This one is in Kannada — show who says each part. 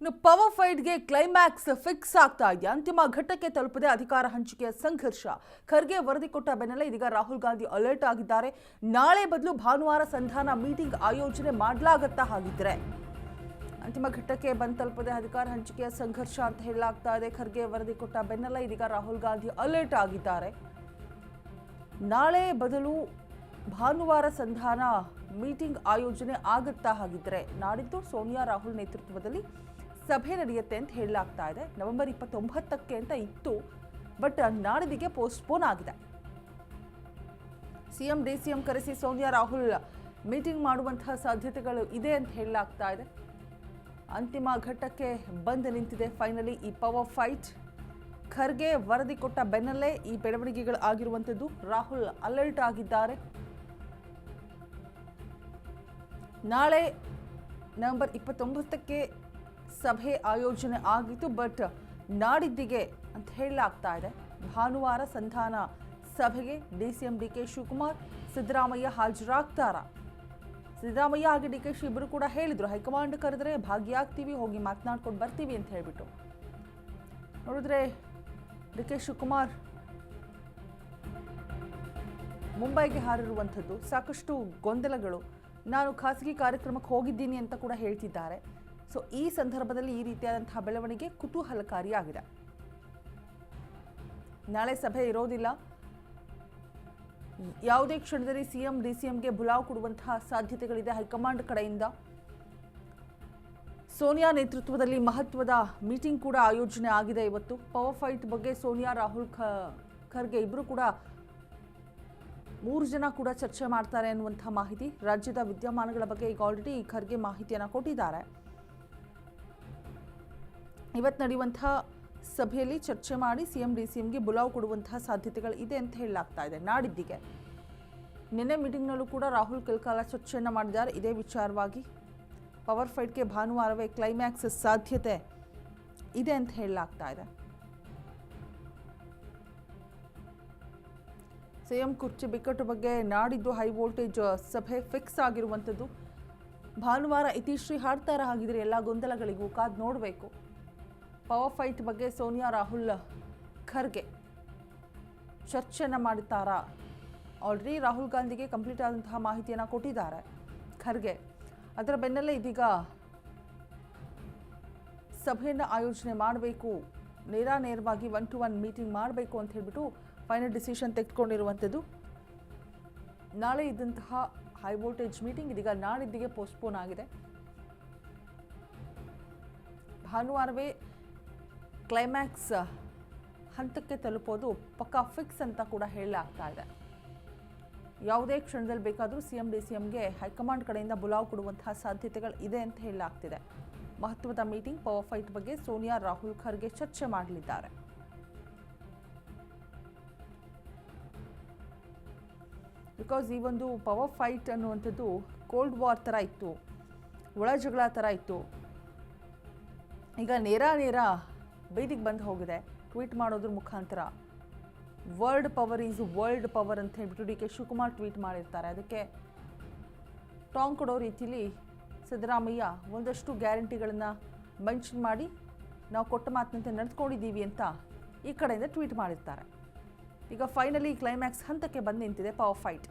Speaker 1: ಇನ್ನು ಪವರ್ ಫೈಟ್ಗೆ ಕ್ಲೈಮ್ಯಾಕ್ಸ್ ಫಿಕ್ಸ್ ಆಗ್ತಾ ಇದೆಯಾ ಅಂತಿಮ ಘಟ್ಟಕ್ಕೆ ತಲುಪದೆ ಅಧಿಕಾರ ಹಂಚಿಕೆಯ ಸಂಘರ್ಷ. ಖರ್ಗೆ ವರದಿ ಕೊಟ್ಟ ಬೆನ್ನಲ್ಲೇ ಇದೀಗ ರಾಹುಲ್ ಗಾಂಧಿ ಅಲರ್ಟ್ ಆಗಿದ್ದಾರೆ. ನಾಳೆ ಬದಲು ಭಾನುವಾರ ಸಂಧಾನ ಮೀಟಿಂಗ್ ಆಯೋಜನೆ ಮಾಡಲಾಗತ್ತಾ ಹಾಗಿದ್ರೆ. ಅಂತಿಮ ಘಟ್ಟಕ್ಕೆ ಬಂದು ತಲುಪದೆ ಅಧಿಕಾರ ಹಂಚಿಕೆಯ ಸಂಘರ್ಷ ಅಂತ ಹೇಳಲಾಗ್ತಾ ಇದೆ. ಖರ್ಗೆ ವರದಿ ಕೊಟ್ಟ ಬೆನ್ನಲ್ಲೇ ಇದೀಗ ರಾಹುಲ್ ಗಾಂಧಿ ಅಲರ್ಟ್ ಆಗಿದ್ದಾರೆ. ನಾಳೆ ಬದಲು ಭಾನುವಾರ ಸಂಧಾನ ಮೀಟಿಂಗ್ ಆಯೋಜನೆ ಆಗುತ್ತಾ ಹಾಗಿದ್ರೆ. ನಾಡಿದ್ದು ಸೋನಿಯಾ ರಾಹುಲ್ ನೇತೃತ್ವದಲ್ಲಿ ಸಭೆ ನಡೆಯುತ್ತೆ ಅಂತ ಹೇಳಲಾಗ್ತಾ ಇದೆ. ನವೆಂಬರ್ ಇಪ್ಪತ್ತೊಂಬತ್ತಕ್ಕೆ ಅಂತ ಇತ್ತು. ಬಟ್ ನಾಡಿದಿಗೆ ಪೋಸ್ಟ್ಪೋನ್ ಆಗಿದೆ. ಸಿಎಂ, ಡಿ ಸಿಎಂ ಕರೆಸಿ ಸೋನಿಯಾ, ರಾಹುಲ್ ಮೀಟಿಂಗ್ ಮಾಡುವಂತಹ ಸಾಧ್ಯತೆಗಳು ಇದೆ ಅಂತ ಹೇಳಲಾಗ್ತಾ ಇದೆ. ಅಂತಿಮ ಘಟ್ಟಕ್ಕೆ ಬಂದು ನಿಂತಿದೆ ಫೈನಲಿ ಈ ಪವರ್ ಫೈಟ್. ಖರ್ಗೆ ವರದಿ ಕೊಟ್ಟ ಬೆನ್ನಲ್ಲೇ ಈ ಬೆಳವಣಿಗೆಗಳು ಆಗಿರುವಂಥದ್ದು. ರಾಹುಲ್ ಅಲರ್ಟ್ ಆಗಿದ್ದಾರೆ. ನಾಳೆ ನವೆಂಬರ್ ಇಪ್ಪತ್ತೊಂಬತ್ತಕ್ಕೆ ಸಭೆ ಆಯೋಜನೆ ಆಗಿತ್ತು, ಬಟ್ ನಾಡಿದ್ದಿಗೆ ಅಂತ ಹೇಳಲಾಗ್ತಾ ಇದೆ. ಭಾನುವಾರ ಸಂಧಾನ ಸಭೆಗೆ D C M D K Shivakumar, Siddaramaiah ಹಾಜರಾಗ್ತಾರಾ. Siddaramaiah ಹಾಗೆ ಡಿ ಕೆ ಶಿ ಇಬ್ಬರು ಕೂಡ ಹೇಳಿದ್ರು, ಹೈಕಮಾಂಡ್ ಕರೆದ್ರೆ ಭಾಗಿಯಾಗ್ತೀವಿ, ಹೋಗಿ ಮಾತನಾಡ್ಕೊಂಡು ಬರ್ತೀವಿ ಅಂತ ಹೇಳಿಬಿಟ್ಟು. ನೋಡಿದ್ರೆ ಡಿ ಕೆ ಶಿವಕುಮಾರ್ ಮುಂಬೈಗೆ ಹಾರಿರುವಂಥದ್ದು ಸಾಕಷ್ಟು ಗೊಂದಲಗಳು. ನಾನು ಖಾಸಗಿ ಕಾರ್ಯಕ್ರಮಕ್ಕೆ ಹೋಗಿದ್ದೀನಿ ಅಂತ ಕೂಡ ಹೇಳ್ತಿದ್ದಾರೆ. ಸೊ ಈ ಸಂದರ್ಭದಲ್ಲಿ ಈ ರೀತಿಯಾದಂತಹ ಬೆಳವಣಿಗೆ ಕುತೂಹಲಕಾರಿಯಾಗಿದೆ. ನಾಳೆ ಸಭೆ ಇರೋದಿಲ್ಲ. ಯಾವುದೇ ಕ್ಷಣದಲ್ಲಿ ಸಿಎಂ ಡಿ ಸಿಎಂಗೆ ಬುಲಾವ್ ಕೊಡುವಂತಹ ಸಾಧ್ಯತೆಗಳಿದೆ ಹೈಕಮಾಂಡ್ ಕಡೆಯಿಂದ. ಸೋನಿಯಾ ನೇತೃತ್ವದಲ್ಲಿ ಮಹತ್ವದ ಮೀಟಿಂಗ್ ಕೂಡ ಆಯೋಜನೆ ಆಗಿದೆ ಇವತ್ತು. ಪವರ್ ಫೈಟ್ ಬಗ್ಗೆ ಸೋನಿಯಾ, ರಾಹುಲ್ ಖರ್ಗೆ ಇಬ್ಬರು ಕೂಡ ಮೂರು ಜನ ಕೂಡ ಚರ್ಚೆ ಮಾಡ್ತಾರೆ ಅನ್ನುವಂಥ ಮಾಹಿತಿ ರಾಜ್ಯದ ವಿದ್ಯಮಾನಗಳ ಬಗ್ಗೆ ಈಗ ಆಲ್ರೆಡಿ ಖರ್ಗೆ ಮಾಹಿತಿಯನ್ನು ಕೊಟ್ಟಿದ್ದಾರೆ. ಇವತ್ತು ನಡೆಯುವಂಥ ಸಭೆಯಲ್ಲಿ ಚರ್ಚೆ ಮಾಡಿ ಸಿಎಂ ಡಿ ಸಿಎಂಗೆ ಬುಲಾವ್ ಕೊಡುವಂತಹ ಸಾಧ್ಯತೆಗಳು ಇದೆ ಅಂತ ಹೇಳಲಾಗ್ತಾ ಇದೆ. ನಾಡಿದ್ದಿಗೆ ನಿನ್ನೆ ಮೀಟಿಂಗ್ನಲ್ಲೂ ಕೂಡ ರಾಹುಲ್ ಕೆಲ್ಕಾಲ ಚರ್ಚೆಯನ್ನು ಮಾಡಿದ್ದಾರೆ. ಇದೇ ವಿಚಾರವಾಗಿ ಪವರ್ ಫೈಟ್ಗೆ ಭಾನುವಾರವೇ ಕ್ಲೈಮ್ಯಾಕ್ಸ್ ಸಾಧ್ಯತೆ ಇದೆ ಅಂತ ಹೇಳಲಾಗ್ತಾ ಇದೆ. ಸಿಎಂ ಕುರ್ಚಿ ಬಿಕ್ಕಟ್ಟು ಬಗ್ಗೆ ನಾಡಿದ್ದು ಹೈ ವೋಲ್ಟೇಜ್ ಸಭೆ ಫಿಕ್ಸ್ ಆಗಿರುವಂಥದ್ದು ಭಾನುವಾರ ಇತಿಶ್ರೀ ಹಾಡ್ತಾರ ಆಗಿದ್ರೆ ಎಲ್ಲ ಗೊಂದಲಗಳಿಗೂ ಕಾದು ನೋಡಬೇಕು. ಪವರ್ ಫೈಟ್ ಬಗ್ಗೆ ಸೋನಿಯಾ ರಾಹುಲ್ ಖರ್ಗೆ ಚರ್ಚೆಯನ್ನು ಮಾಡುತ್ತಾರಾ ಆಲ್ರೆಡಿ ರಾಹುಲ್ ಗಾಂಧಿಗೆ ಕಂಪ್ಲೀಟ್ ಆದಂತಹ ಮಾಹಿತಿಯನ್ನು ಕೊಟ್ಟಿದ್ದಾರೆ ಖರ್ಗೆ. ಅದರ ಬೆನ್ನಲ್ಲೇ ಇದೀಗ ಸಭೆಯನ್ನು ಆಯೋಜನೆ ಮಾಡಬೇಕು, ನೇರ ನೇರವಾಗಿ ಒನ್ ಟು ಒನ್ ಮೀಟಿಂಗ್ ಮಾಡಬೇಕು ಅಂತ ಹೇಳಿಬಿಟ್ಟು ಫೈನಲ್ ಡಿಸಿಷನ್ ತೆಗೆದುಕೊಂಡಿರುವಂಥದ್ದು. ನಾಳೆ ಇದ್ದಂತಹ ಹೈ ವೋಲ್ಟೇಜ್ ಮೀಟಿಂಗ್ ಇದೀಗ ನಾಳಿದ್ದಿಗೆ ಪೋಸ್ಟ್ಪೋನ್ ಆಗಿದೆ. ಭಾನುವಾರವೇ ಕ್ಲೈಮ್ಯಾಕ್ಸ್ ಹಂತಕ್ಕೆ ತಲುಪೋದು ಪಕ್ಕಾ ಫಿಕ್ಸ್ ಅಂತ ಕೂಡ ಹೇಳಲಾಗ್ತಾ ಇದೆ. ಯಾವುದೇ ಕ್ಷಣದಲ್ಲಿ ಬೇಕಾದರೂ ಸಿ ಎಂ ಡಿ ಸಿ ಎಂಗೆ ಹೈಕಮಾಂಡ್ ಕಡೆಯಿಂದ ಬುಲಾವ್ ಕೊಡುವಂತಹ ಸಾಧ್ಯತೆಗಳು ಇದೆ ಅಂತ ಹೇಳಲಾಗ್ತಿದೆ. ಮಹತ್ವದ ಮೀಟಿಂಗ್, ಪವರ್ ಫೈಟ್ ಬಗ್ಗೆ ಸೋನಿಯಾ, ರಾಹುಲ್ ಖರ್ಗೆ ಚರ್ಚೆ ಮಾಡಲಿದ್ದಾರೆ. ಬಿಕಾಸ್ ಈ ಒಂದು ಪವರ್ ಫೈಟ್ ಅನ್ನುವಂಥದ್ದು ಕೋಲ್ಡ್ ವಾರ್ ಥರ ಇತ್ತು, ಒಳ ಜಗಳ ಥರ ಇತ್ತು. ಈಗ ನೇರ ನೇರ ಬೀದಿಗೆ ಬಂದು ಹೋಗಿದೆ. ಟ್ವೀಟ್ ಮಾಡೋದ್ರ ಮುಖಾಂತರ. World power is world power ಅಂತ ಹೇಳ್ಬಿಟ್ಟು ಡಿ ಕೆ ಶಿವಕುಮಾರ್ ಟ್ವೀಟ್ ಮಾಡಿರ್ತಾರೆ. ಅದಕ್ಕೆ ಟಾಂಗ್ ಕೊಡೋ ರೀತಿಲಿ ಸಿದ್ದರಾಮಯ್ಯ ಒಂದಷ್ಟು ಗ್ಯಾರಂಟಿಗಳನ್ನು ಮೆನ್ಷನ್ ಮಾಡಿ ನಾವು ಕೊಟ್ಟ ಮಾತಿನಂತೆ ನಡೆದುಕೊಂಡಿದ್ದೀವಿ ಅಂತ ಈ ಕಡೆಯಿಂದ ಟ್ವೀಟ್ ಮಾಡಿರ್ತಾರೆ. ಈಗ ಫೈನಲಿ ಕ್ಲೈಮ್ಯಾಕ್ಸ್ ಹಂತಕ್ಕೆ ಬಂದು ನಿಂತಿದೆ ಪವರ್ ಫೈಟ್